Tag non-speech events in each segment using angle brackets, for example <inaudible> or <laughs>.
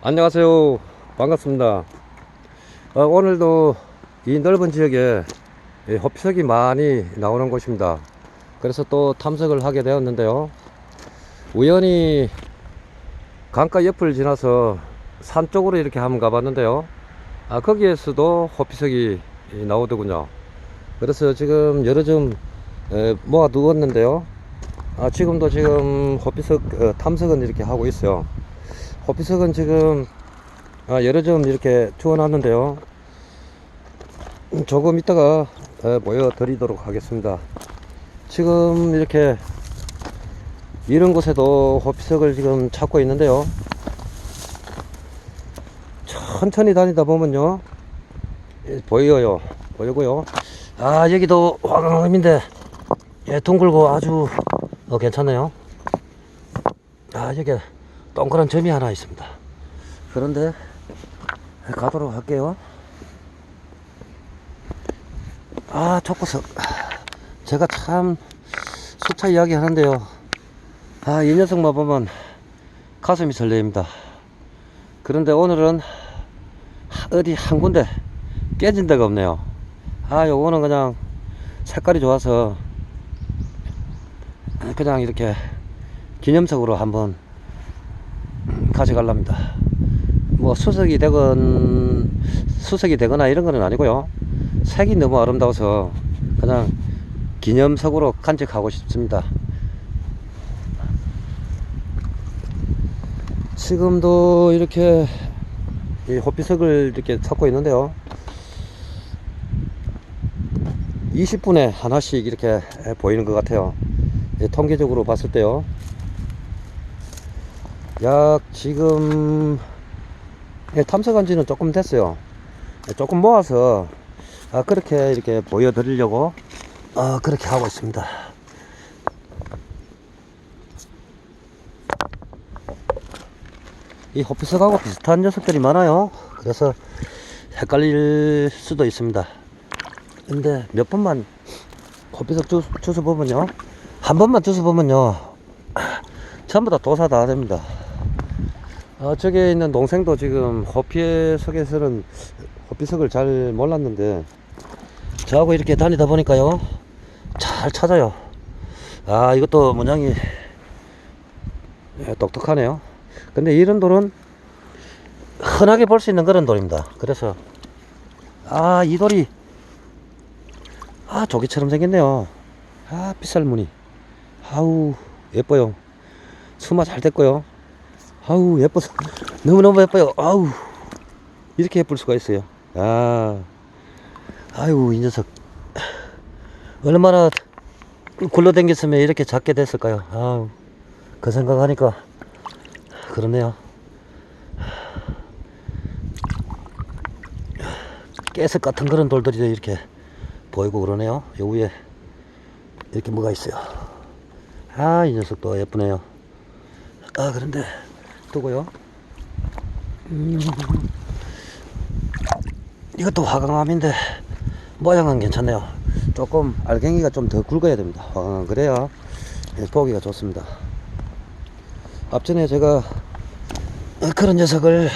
안녕하세요. 반갑습니다. 어, 오늘도 이 넓은 지역에 이 호피석이 많이 나오는 곳입니다. 그래서 또 탐색을 하게 되었는데요. 우연히 강가 옆을 지나서 산 쪽으로 이렇게 한번 가봤는데요. 아, 거기에서도 호피석이 나오더군요. 그래서 지금 여러 점 에, 모아 두었는데요. 아, 지금도 지금 호피석 어, 탐색은 이렇게 하고 있어요. 호피석은 지금 아, 여러 점 이렇게 주워놨는데요. 음, 조금 에, 보여드리도록 하겠습니다. 지금 이렇게 이런 곳에도 호피석을 지금 찾고 있는데요. 천천히 다니다 보면요. 예, 보여요. 보이고요. 아, 여기도 화강암인데, 예, 둥글고 아주 어, 괜찮네요. 아, 여기 동그란 점이 하나 있습니다. 그런데 가도록 할게요. 아, 초코석. 제가 참 수차 이야기 하는데요. 아, 이 녀석만 보면 가슴이 설레입니다. 그런데 오늘은 어디 한 군데 깨진 데가 없네요. 아, 요거는 그냥 색깔이 좋아서 그냥 이렇게 기념석으로 한번 가져갈랍니다. 뭐 수석이 되건 수석이 되거나 이런 거는 아니고요. 색이 너무 아름다워서 그냥 기념석으로 간직하고 싶습니다. 지금도 이렇게 이 호피석을 이렇게 찾고 있는데요. 20분에 하나씩 이렇게 보이는 것 같아요. 예, 통계적으로 봤을 때요. 약 지금 예, 탐색한 지는 조금 됐어요. 예, 조금 모아서 아, 그렇게 이렇게 보여 드리려고 아, 그렇게 하고 있습니다. 이 호피석하고 비슷한 녀석들이 많아요. 그래서 헷갈릴 수도 있습니다. 근데 몇 번만 호피석 주, 주워 보면요. 한 번만 주워 보면요. 전부 다 도사 다 됩니다. 어, 저기 있는 동생도 지금 호피석에서는 호피석을 잘 몰랐는데 저하고 이렇게 다니다 보니까요. 잘 찾아요. 아, 이것도 문양이 예, 똑똑하네요. 근데 이런 돌은 흔하게 볼 수 있는 그런 돌입니다. 그래서 아, 이 돌이 아, 조개처럼 생겼네요. 아, 빗살무늬. 아우, 예뻐요. 수마 잘 됐고요. 아우, 예뻐서. 너무너무 예뻐요. 아우, 이렇게 예쁠 수가 있어요. 아, 아유, 이 녀석. 얼마나 굴러댕겼으면 이렇게 작게 됐을까요? 아우, 그 생각하니까 그러네요. 깨석 같은 그런 돌들이 이렇게 보이고 그러네요. 요 위에 이렇게 뭐가 있어요. 아, 이 녀석도 예쁘네요. 아, 그런데 두고요. 음, 이것도 화강암인데 모양은 괜찮네요. 조금 알갱이가 좀 더 굵어야 됩니다. 화강암 그래야 예, 보기가 좋습니다. 앞전에 제가 그런 녀석을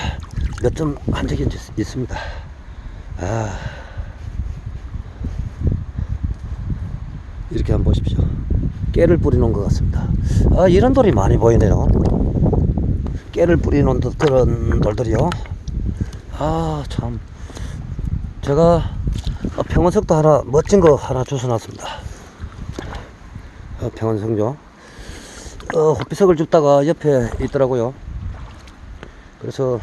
몇 점 한 적이 있- 있습니다. 아. 이렇게 한번 보십시오. 깨를 뿌리놓은 것 같습니다. 아, 이런 돌이 많이 보이네요. 깨를 뿌리놓은 듯 그런 돌들이요. 아, 참. 제가 어, 평원석도 하나, 멋진 거 하나 주워놨습니다. 어, 평원석죠. 어, 호피석을 줍다가 옆에 있더라고요. 그래서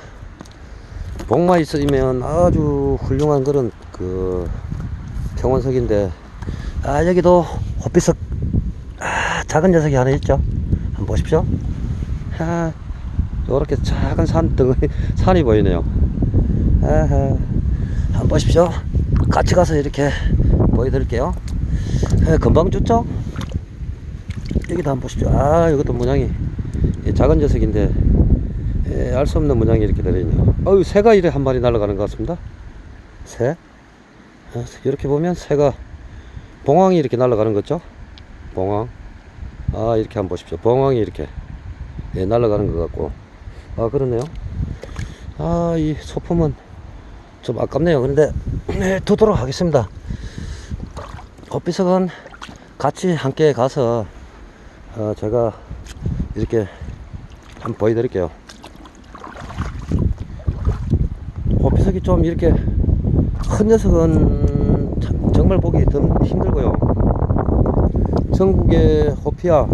복만 있으면 아주 훌륭한 그런 그 평원석인데 아 여기도 호피석 아, 작은 녀석이 하나 있죠 한번 보십시오 아, 요렇게 작은 산 덩어리 <laughs> 산이 보이네요. 아하. 한번 보십시오. 같이 가서 이렇게 보여드릴게요. 아, 금방 줬죠? 여기도 한번 보십시오. 아 이것도 문양이. 예, 작은 녀석인데 예, 알수 없는 문양이 이렇게 들어있네요. 어유 새가 이래 한 마리 날아가는 것 같습니다. 새? 어, 이렇게 보면 새가 봉황이 이렇게 날아가는 거죠? 봉황. 아 이렇게 한번 보십시오. 봉황이 이렇게 예, 날아가는 것 같고 아 그러네요 아, 이 소품은 좀 아깝네요. 그런데, 네, 두도록 하겠습니다. 호피석은 같이 함께 가서, 어, 제가 이렇게 한번 보여드릴게요. 호피석이 좀 이렇게 큰 녀석은 참- 정말 보기 좀 힘들고요. 전국에 호피야,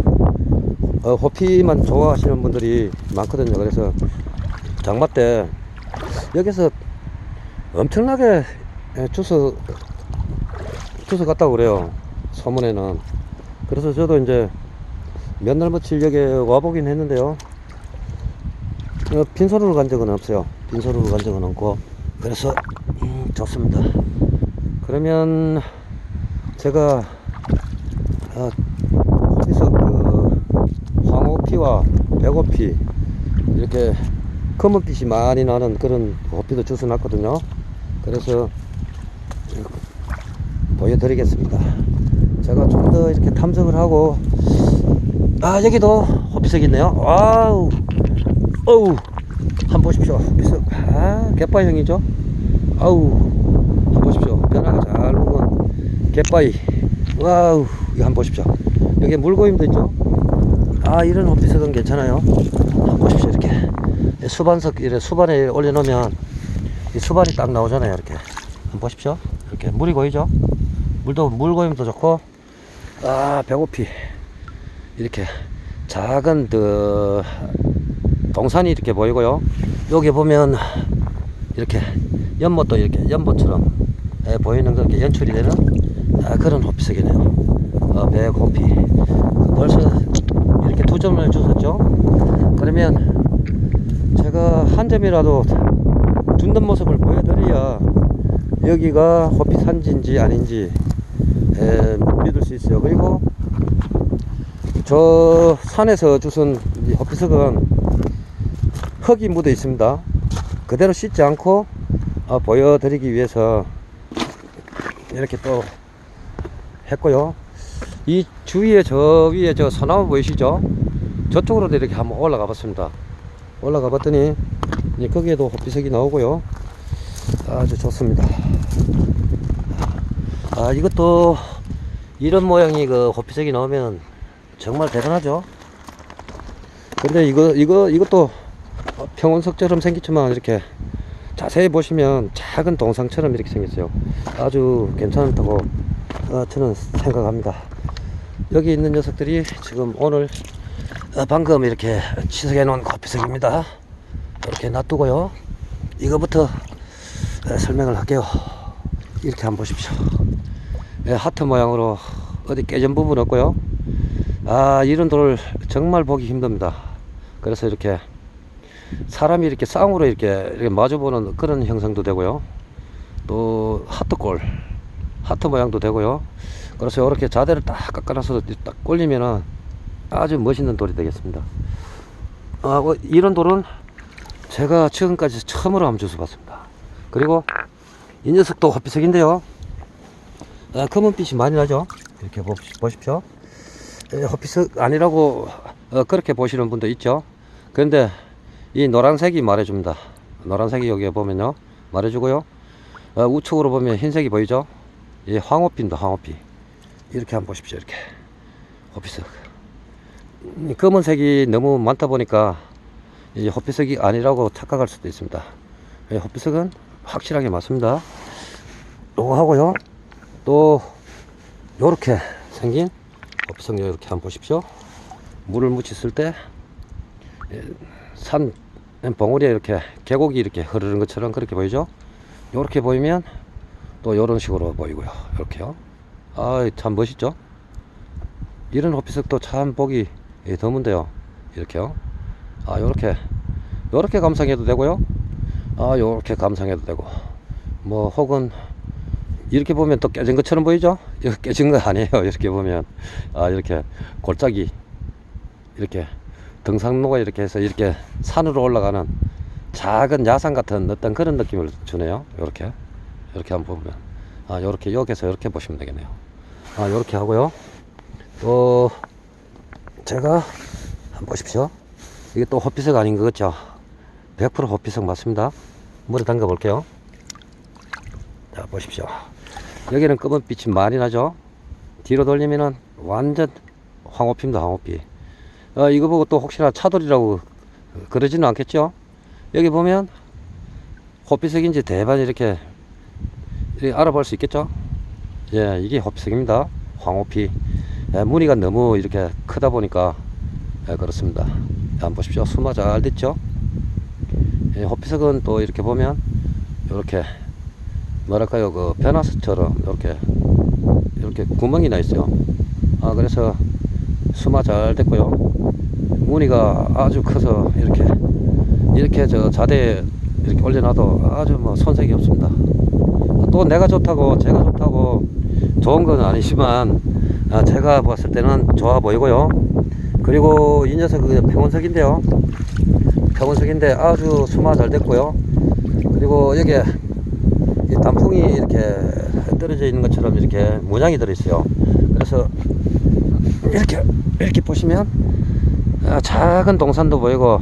어, 호피만 좋아하시는 분들이 많거든요. 그래서 장마 때 여기서 엄청나게 예, 주워 주워 갔다고 그래요. 소문에는. 그래서 저도 이제 몇 날 며칠 여기 와보긴 했는데요. 어, 빈손으로 간 적은 없어요. 빈손으로 간 적은 없고. 그래서 음, 좋습니다. 그러면 제가 어, 호피와 백호피 이렇게 검은빛이 많이 나는 그런 호피도 주워놨거든요. 그래서 보여드리겠습니다. 제가 좀 더 이렇게 탐색을 하고 아 여기도 호피석 있네요. 와우 어우 한 보십시오. 호피석 아 갯바형이죠. 아우 한 보십시오. 변화가 잘 먹은 갯바위 와우 이거 한 보십시오. 여기 물고임도 있죠. 아 이런 호피석은 괜찮아요. 한 보십시오 이렇게. 수반석 이래 수반에 올려놓으면 이 수반이 딱 나오잖아요 이렇게. 한번 보십시오. 이렇게 물이 고이죠? 물도 물 고임도 좋고. 아 배고피. 이렇게 작은 그 동산이 이렇게 보이고요. 여기 보면 이렇게 연못도 이렇게 연못처럼 예, 보이는 그렇게 연출이 되는 아, 그런 호피석이네요. 어, 백호피. 벌써 이렇게 두 점을 주셨죠 그러면 제가 한 점이라도 준던 모습을 보여드려야 여기가 호피 산지인지 아닌지 에, 믿을 수 있어요. 그리고 저 산에서 이 호피석은 흙이 묻어 있습니다. 그대로 씻지 않고 어, 보여드리기 위해서 이렇게 또 했고요. 이 주위에 저 위에 저 소나무 보이시죠? 저쪽으로도 이렇게 한번 올라가 봤습니다. 올라가 봤더니 이제 거기에도 호피석이 나오고요. 아주 좋습니다. 아 이것도 이런 모양이 그 호피석이 나오면 정말 대단하죠. 근데 이거 이거 이것도 평원석처럼 생겼지만 이렇게 자세히 보시면 작은 동상처럼 이렇게 생겼어요. 아주 괜찮다고 어, 저는 생각합니다. 여기 있는 녀석들이 지금 오늘 어, 방금 이렇게 치석해 놓은 호피석입니다. 이렇게 놔두고요. 이거부터 어, 설명을 할게요. 이렇게 한번 보십시오. 예, 하트 모양으로 어디 깨진 부분 없고요. 아, 이런 돌을 정말 보기 힘듭니다. 그래서 이렇게 사람이 이렇게 쌍으로 이렇게, 이렇게 마주보는 그런 형상도 되고요. 또 하트골, 하트 모양도 되고요. 그래서 이렇게 자대를 딱 깎아놔서 딱 올리면은 아주 멋있는 돌이 되겠습니다. 아, 뭐 이런 돌은 제가 지금까지 처음으로 한번 주워봤습니다. 그리고 이 녀석도 호피석인데요. 아, 검은빛이 많이 나죠. 이렇게 보, 보십시오. 에, 호피석 아니라고 어, 그렇게 보시는 분도 있죠. 그런데 이 노란색이 말해줍니다. 노란색이 여기에 보면요. 말해주고요. 어, 우측으로 보면 흰색이 보이죠. 이 황호피입니다. 황호피. 이렇게 한번 보십시오. 이렇게 호피석. 이 검은색이 너무 많다 보니까 이 호피석이 아니라고 착각할 수도 있습니다. 예, 호피석은 확실하게 맞습니다. 요거 하고요. 또 요렇게 생긴 호피석 요렇게 한번 보십시오. 물을 묻혔을 때산 봉우리에 이렇게 계곡이 이렇게 흐르는 것처럼 그렇게 보이죠? 요렇게 보이면 또 요런 식으로 보이고요. 이렇게요. 아, 참 멋있죠? 이런 호피석도 참 보기 예, 드문데요. 이렇게요. 아, 요렇게, 요렇게 감상해도 되고요. 아, 요렇게 감상해도 되고. 뭐, 혹은, 이렇게 보면 또 깨진 것처럼 보이죠? 이거 깨진 거 아니에요. <laughs> 이렇게 보면. 아, 이렇게 골짜기. 이렇게 등산로가 이렇게 해서 이렇게 산으로 올라가는 작은 야산 같은 어떤 그런 느낌을 주네요. 요렇게. 이렇게 한번 보면. 아, 요렇게, 여기서 이렇게 보시면 되겠네요. 아, 요렇게 하고요. 또, 제가, 한번 보십시오. 이게 또 호피석 아닌 것 같죠? 100% 호피석 맞습니다. 물에 담가 볼게요. 자, 보십시오. 여기는 검은 빛이 많이 나죠? 뒤로 돌리면은 완전 황호피입니다, 황호피. 어, 이거 보고 또 혹시나 차돌이라고 그러지는 않겠죠? 여기 보면 호피석인지 대반 이렇게, 이렇게 알아볼 수 있겠죠? 예, 이게 호피석입니다. 황호피. 예, 무늬가 너무 이렇게 크다 보니까 예, 그렇습니다. 한번 보십시오. 수마 잘 됐죠? 예, 호피석은 또 이렇게 보면 이렇게 뭐랄까요 그 변화수처럼 이렇게 이렇게 구멍이 나 있어요. 아 그래서 수마 잘 됐고요. 무늬가 아주 커서 이렇게 이렇게 저 자대에 이렇게 올려놔도 아주 뭐 손색이 없습니다. 또 내가 좋다고 제가 좋다고 좋은 건 아니지만 아, 제가 봤을 때는 좋아 보이고요. 그리고 이 녀석은 평원석인데요. 평원석인데 아주 수마 잘 됐고요. 그리고 여기에 이 단풍이 이렇게 떨어져 있는 것처럼 이렇게 문양이 들어 있어요. 그래서 이렇게 이렇게 보시면 아, 작은 동산도 보이고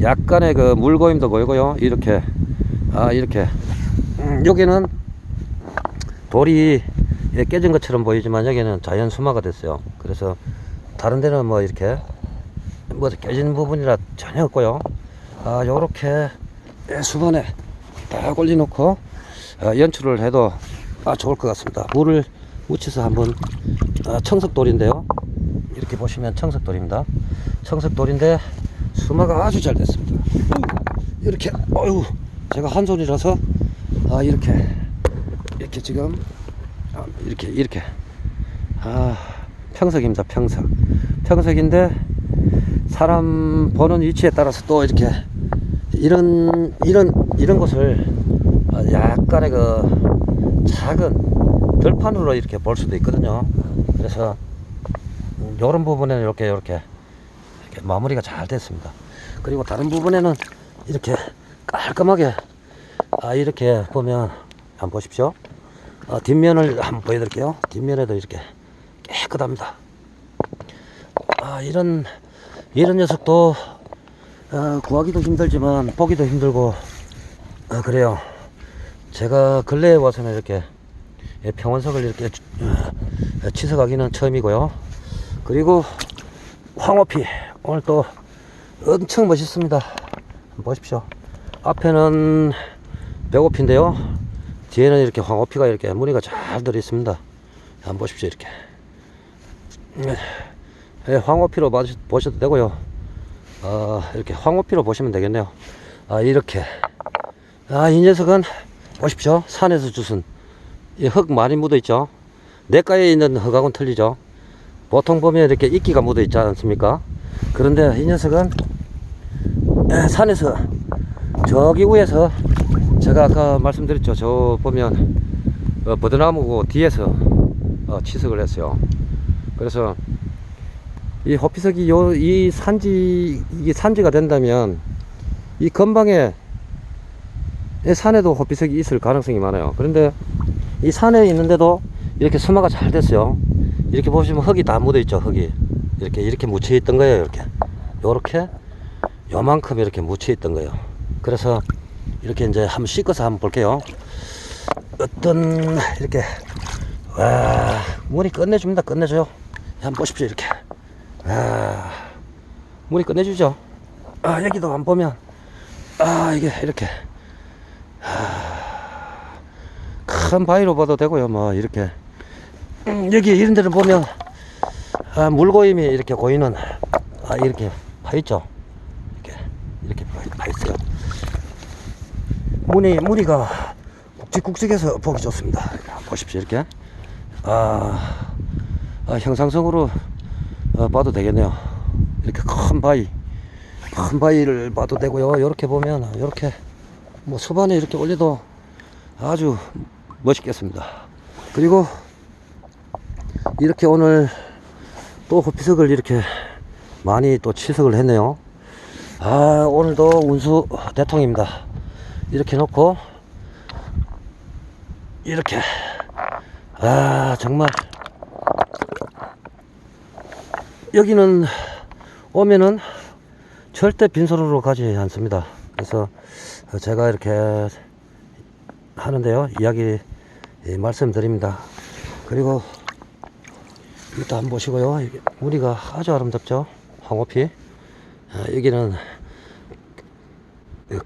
약간의 그 물고임도 보이고요. 이렇게 아 이렇게 음, 여기는 돌이 예, 깨진 것처럼 보이지만 여기는 자연 수마가 됐어요. 그래서 다른 데는 뭐 이렇게 뭐 깨진 부분이라 전혀 없고요. 아 요렇게 예, 수건에 딱 올려놓고 어, 연출을 해도 아, 좋을 것 같습니다. 물을 묻혀서 한번 아, 청석돌인데요. 이렇게 보시면 청석돌입니다. 청석돌인데 수마가 아주 잘 됐습니다. 이렇게 어유 제가 한 손이라서 아 이렇게 이렇게 지금 아, 이렇게 이렇게 아 평석입니다. 평석 평석인데 사람 보는 위치에 따라서 또 이렇게 이런 이런 이런 곳을 어, 약간의 그 작은 들판으로 이렇게 볼 수도 있거든요. 그래서 이런 부분에는 이렇게 이렇게 이렇게 마무리가 잘 됐습니다. 그리고 다른 부분에는 이렇게 깔끔하게 아 이렇게 보면 한번 보십시오. 어, 뒷면을 한번 보여드릴게요. 뒷면에도 이렇게 깨끗합니다. 아 이런 이런 녀석도 어, 구하기도 힘들지만 보기도 힘들고 어, 그래요. 제가 근래에 와서는 이렇게 예, 평원석을 이렇게 어, 치석하기는 처음이고요. 그리고 황호피 오늘 또 엄청 멋있습니다. 보십시오. 앞에는 백호피인데요. 뒤에는 이렇게 황호피가 이렇게 무늬가 잘 들어 있습니다. 한번 보십시오. 이렇게 예, 황호피로 봐- 보셔도 되고요. 어, 이렇게 황호피로 보시면 되겠네요. 아, 이렇게. 아, 이 녀석은 보십시오. 산에서 주순. 이흙 많이 묻어 있죠. 내가에 있는 흙하고는 틀리죠. 보통 보면 이렇게 이끼가 묻어 있지 않습니까? 그런데 이 녀석은 에, 산에서 저기 위에서 제가 아까 말씀드렸죠. 저 보면 어, 버드나무고 뒤에서 어, 치석을 했어요. 그래서 이 호피석이 요, 이 산지, 이게 산지가 된다면 이 근방에 이 산에도 호피석이 있을 가능성이 많아요. 그런데 이 산에 있는데도 이렇게 수마가 잘 됐어요. 이렇게 보시면 흙이 다 묻어 있죠, 흙이. 이렇게, 이렇게 묻혀 있던 거예요, 이렇게. 요렇게, 요만큼 이렇게 묻혀 있던 거예요. 그래서 이렇게 이제 한번 씻어서 한번 볼게요. 어떤, 이렇게, 와, 물이 끝내줍니다, 끝내줘요. 한번 보십시오, 이렇게. 아, 물이 끝내주죠. 아, 여기도 한번 보면, 아, 이게 이렇게. 아, 큰 바위로 봐도 되고요, 뭐, 이렇게. 음, 여기 이런 데를 보면, 아, 물고임이 이렇게 고이는, 아, 이렇게 파 있죠. 이렇게, 이렇게 파, 파 있어요. 무늬, 무늬가 굵직굵직해서 보기 좋습니다. 보십시오, 이렇게. 아, 아 형상성으로 어, 봐도 되겠네요. 이렇게 큰 바위, 큰 바위를 봐도 되고요. 이렇게 보면 이렇게 뭐 수반에 이렇게 올려도 아주 멋있겠습니다. 그리고 이렇게 오늘 또 호피석을 이렇게 많이 또 치석을 했네요. 아 오늘도 운수 대통입니다. 이렇게 놓고 이렇게 아 정말 여기는 오면은 절대 빈손으로 가지 않습니다. 그래서 어, 제가 이렇게 하는데요. 이야기 예, 말씀드립니다. 그리고 한번 보시고요. 무늬가 아주 아름답죠. 황호피. 아, 여기는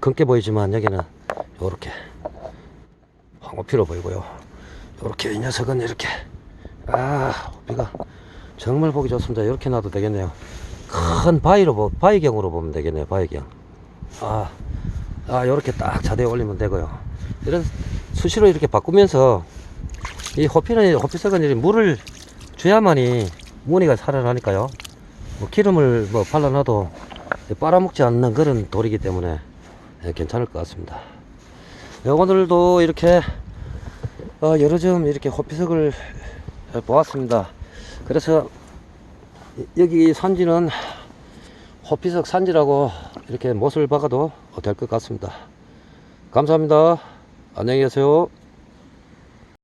검게 보이지만 여기는 이렇게 황호피로 보이고요. 이렇게 이 녀석은 이렇게 아 호피가 정말 보기 좋습니다. 이렇게 놔도 되겠네요. 큰 바위로 보, 바위경으로 보면 되겠네요. 바위경. 아, 아 이렇게 딱 자대에 올리면 되고요. 이런 수시로 이렇게 바꾸면서 이 호피는 호피석은 이 물을 줘야만이 무늬가 살아나니까요. 뭐 기름을 뭐 발라놔도 빨아먹지 않는 그런 돌이기 때문에 예, 괜찮을 것 같습니다. 예, 오늘도 이렇게 어, 여러 점 이렇게 호피석을 보았습니다. 그래서 이- 여기 산지는 호피석 산지라고 이렇게 못을 박아도 될 것 같습니다. 감사합니다. 안녕히 계세요.